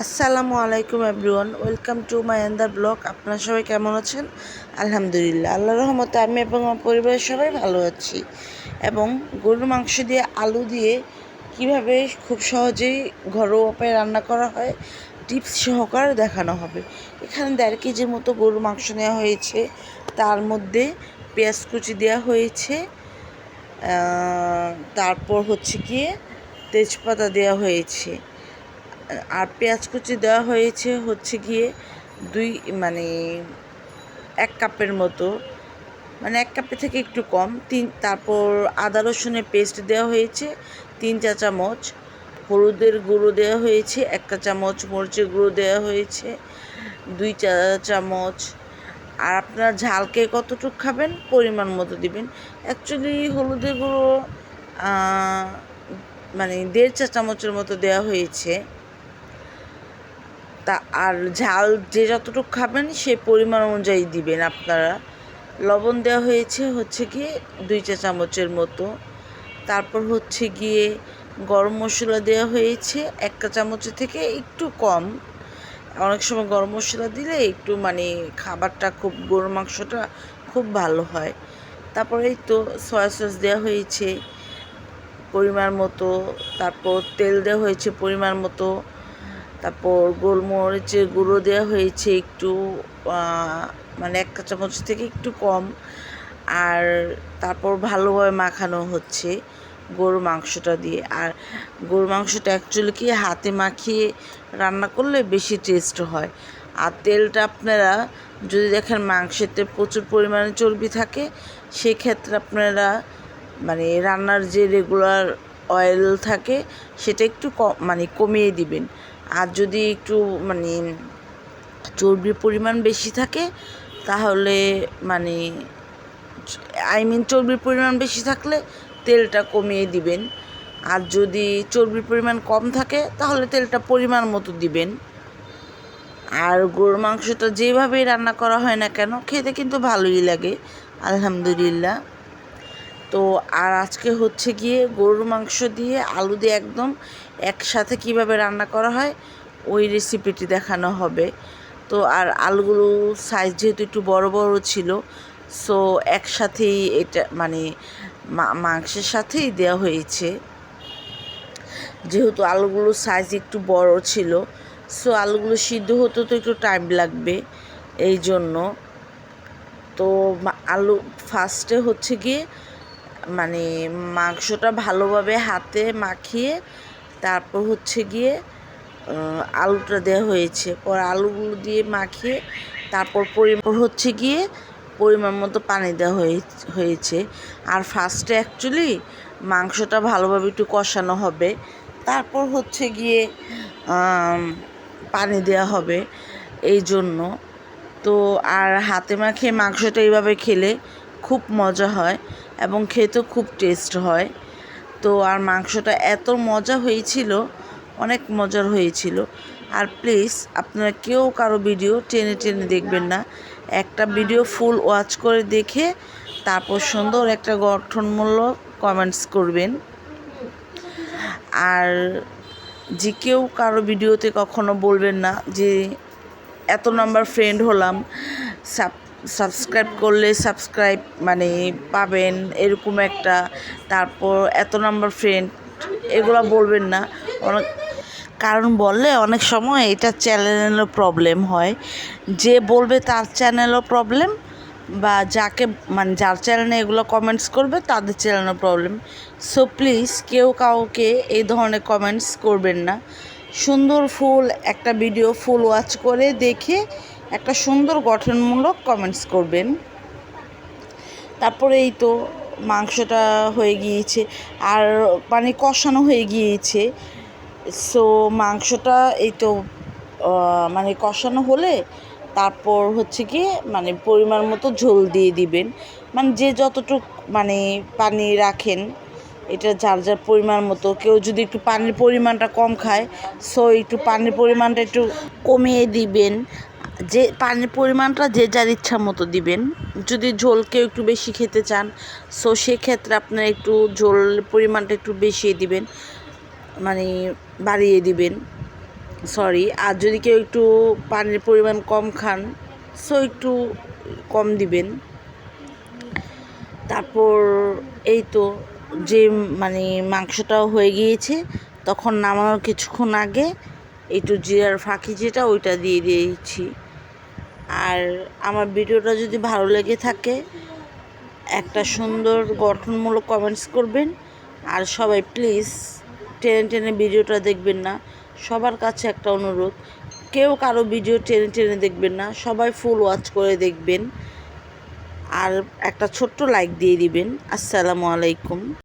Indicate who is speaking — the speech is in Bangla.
Speaker 1: আসসালামু আলাইকুম এভরিওয়ান, ওয়েলকাম টু মাই আন্দার ব্লগ। আপনারা সবাই কেমন আছেন? আলহামদুলিল্লাহ আল্লাহ রহমতে আমি এবং আমার পরিবারের সবাই ভালো আছি। এবং গরুর মাংস দিয়ে আলু দিয়ে কীভাবে খুব সহজেই ঘরোয়া উপায়ে রান্না করা হয়, টিপস সহকারে দেখানো হবে। এখানে দেড় কেজির মতো গরুর মাংস নেওয়া হয়েছে। তার মধ্যে পেঁয়াজ কুচি দেওয়া হয়েছে। তারপর হচ্ছে গিয়ে তেজপাতা দেওয়া হয়েছে। আর পেঁয়াজ কুচি দেওয়া হয়েছে হচ্ছে গিয়ে দুই মানে এক কাপের মতো মানে এক কাপের থেকে একটু কম। তিন, তারপর আদা রসুনের পেস্ট দেওয়া হয়েছে, তিন চা চামচ। হলুদের গুঁড়ো দেওয়া হয়েছে, এক চা চামচ। মরিচের গুঁড়ো দেওয়া হয়েছে, দুই চা চামচ। আর আপনারা ঝালকে কতটুকু খাবেন, পরিমাণ মতো দিবেন। অ্যাকচুয়ালি হলুদের গুঁড়ো মানে দেড় চা চামচের মতো দেওয়া হয়েছে। তা আর ঝাল যে যতটুকু খাবেন সেই পরিমাণ অনুযায়ী দিবেন আপনারা। লবণ দেওয়া হয়েছে হচ্ছে গিয়ে দুই চা চামচের মতো। তারপর হচ্ছে গিয়ে গরম মশলা দেওয়া হয়েছে এক চা চামচের থেকে একটু কম। অনেক সময় গরম মশলা দিলে একটু মানে খাবারটা খুব গরুর মাংসটা খুব ভালো হয়। তারপরে এই তো সয়া সস দেওয়া হয়েছে পরিমাণ মতো। তারপর তেল দেওয়া হয়েছে পরিমাণ মতো। তারপর গোলমরিচের গুঁড়ো দেওয়া হয়েছে একটু মানে এক চামচ থেকে একটু কম। আর তারপর ভালোভাবে মাখানো হচ্ছে গরুর মাংসটা দিয়ে। আর গরুর মাংসটা অ্যাকচুয়ালি কি হাতে মাখিয়ে রান্না করলে বেশি টেস্ট হয়। আর তেলটা আপনারা যদি দেখেন মাংসেতে প্রচুর পরিমাণে চর্বি থাকে, সেক্ষেত্রে আপনারা মানে রান্নার যে রেগুলার অয়েল থাকে, সেটা একটু মানে কমিয়ে দিবেন। আর যদি একটু মানে চর্বির পরিমাণ বেশি থাকে, তাহলে মানে আই মিন চর্বির পরিমাণ বেশি থাকলে তেলটা কমিয়ে দিবেন। আর যদি চর্বির পরিমাণ কম থাকে, তাহলে তেলটা পরিমাণ মতো দিবেন। আর গরুর মাংসটা যেভাবেই রান্না করা হয় না কেন, খেতে কিন্তু ভালোই লাগে, আলহামদুলিল্লাহ। তো আর আজকে হচ্ছে গিয়ে গরুর মাংস দিয়ে আলু দিয়ে একদম একসাথে কীভাবে রান্না করা হয়, ওই রেসিপিটি দেখানো হবে। তো আর আলুগুলো সাইজ যেহেতু একটু বড় বড় ছিল সো একসাথেই এটা মানে মাংসের সাথেই দেওয়া হয়েছে। যেহেতু আলুগুলোর সাইজ একটু বড় ছিল সো আলুগুলো সিদ্ধ হতে তো একটু টাইম লাগবে এই জন্য তো আলু ফার্স্টে হচ্ছে গিয়ে মানে মাংসটা ভালোভাবে হাতে মাখিয়ে তারপর হচ্ছে গিয়ে আলুটা দেওয়া হয়েছে। পর আলুগুলো দিয়ে মাখিয়ে তারপর পরিমাণ হচ্ছে গিয়ে পরিমাণ মতো পানি দেওয়া হয়ে, হয়েছে। আর ফার্স্টে অ্যাকচুয়ালি মাংসটা ভালোভাবে একটু কষানো হবে। তারপর হচ্ছে গিয়ে পানি দেওয়া হবে। এই জন্য। তো আর হাতে মাখিয়ে মাংসটা এইভাবে খেলে খুব মজা হয় এবং খেতেও খুব টেস্ট হয়। তো আর মাংসটা এত মজা হয়েছিল, অনেক মজার হয়েছিল। আর প্লিজ আপনারা কেউ কারও ভিডিও টেনে টেনে দেখবেন না। একটা ভিডিও ফুল ওয়াচ করে দেখে তারপর সুন্দর একটা গঠনমূলক কমেন্টস করবেন। আর যে কেউ কারও ভিডিওতে কখনো বলবেন না যে, এত নাম্বার ফ্রেন্ড হলাম সাব সাবস্ক্রাইব করলে সাবস্ক্রাইব মানে পাবেন এরকম একটা। তারপর এত নাম্বার ফ্রেন্ড এগুলো বলবেন না। অনেক কারণ বললে অনেক সময় এটা চ্যানেলেরও প্রবলেম হয়। যে বলবে তার চ্যানেলও প্রবলেম বা যাকে মানে যার চ্যানেলে এগুলো কমেন্টস করবে তাদের চ্যানেলও প্রবলেম সো প্লিজ কেউ কাউকে এই ধরনের কমেন্টস করবেন না। সুন্দর ফুল একটা ভিডিও ফুল ওয়াচ করে দেখে একটা সুন্দর গঠনমূলক কমেন্টস করবেন। তারপরে এই তো মাংসটা হয়ে গিয়েছে, আর মানে কষানো হয়ে গিয়েছে। সো মাংসটা এই তো মানে কষানো হলে তারপর হচ্ছে কি মানে পরিমাণ মতো ঝোল দিয়ে দিবেন। মানে যে যতটুক মানে পানি রাখেন, এটা যার যার পরিমাণ মতো। কেউ যদি একটু পানির পরিমাণটা কম খায় সো একটু পানির পরিমাণটা একটু কমিয়ে দিবেন। যে পানির পরিমাণটা যে যার ইচ্ছা মতো দিবেন। যদি ঝোল কেউ একটু বেশি খেতে চান সো সেক্ষেত্রে আপনার একটু ঝোল পরিমাণটা একটু বেশি দিবেন মানে বাড়িয়ে দিবেন। সরি আর যদি কেউ একটু পানির পরিমাণ কম খান সো একটু কম দিবেন। তারপর এই তো যে মানে মাংসটাও হয়ে গিয়েছে, তখন নামানোর কিছুক্ষণ আগে একটু জিরার ফাঁকি যেটা, ওইটা দিয়ে দিয়েছি। আর আমার ভিডিওটা যদি ভালো লেগে থাকে, একটা সুন্দর গঠনমূলক কমেন্টস করবেন। আর সবাই প্লিজ টেনে টেনে ভিডিওটা দেখবেন না। সবার কাছে একটা অনুরোধ, কেউ কারও ভিডিও টেনে টেনে দেখবেন না, সবাই ফুল ওয়াচ করে দেখবেন। আর একটা ছোট্ট লাইক দিয়ে দিবেন। আসসালামু আলাইকুম।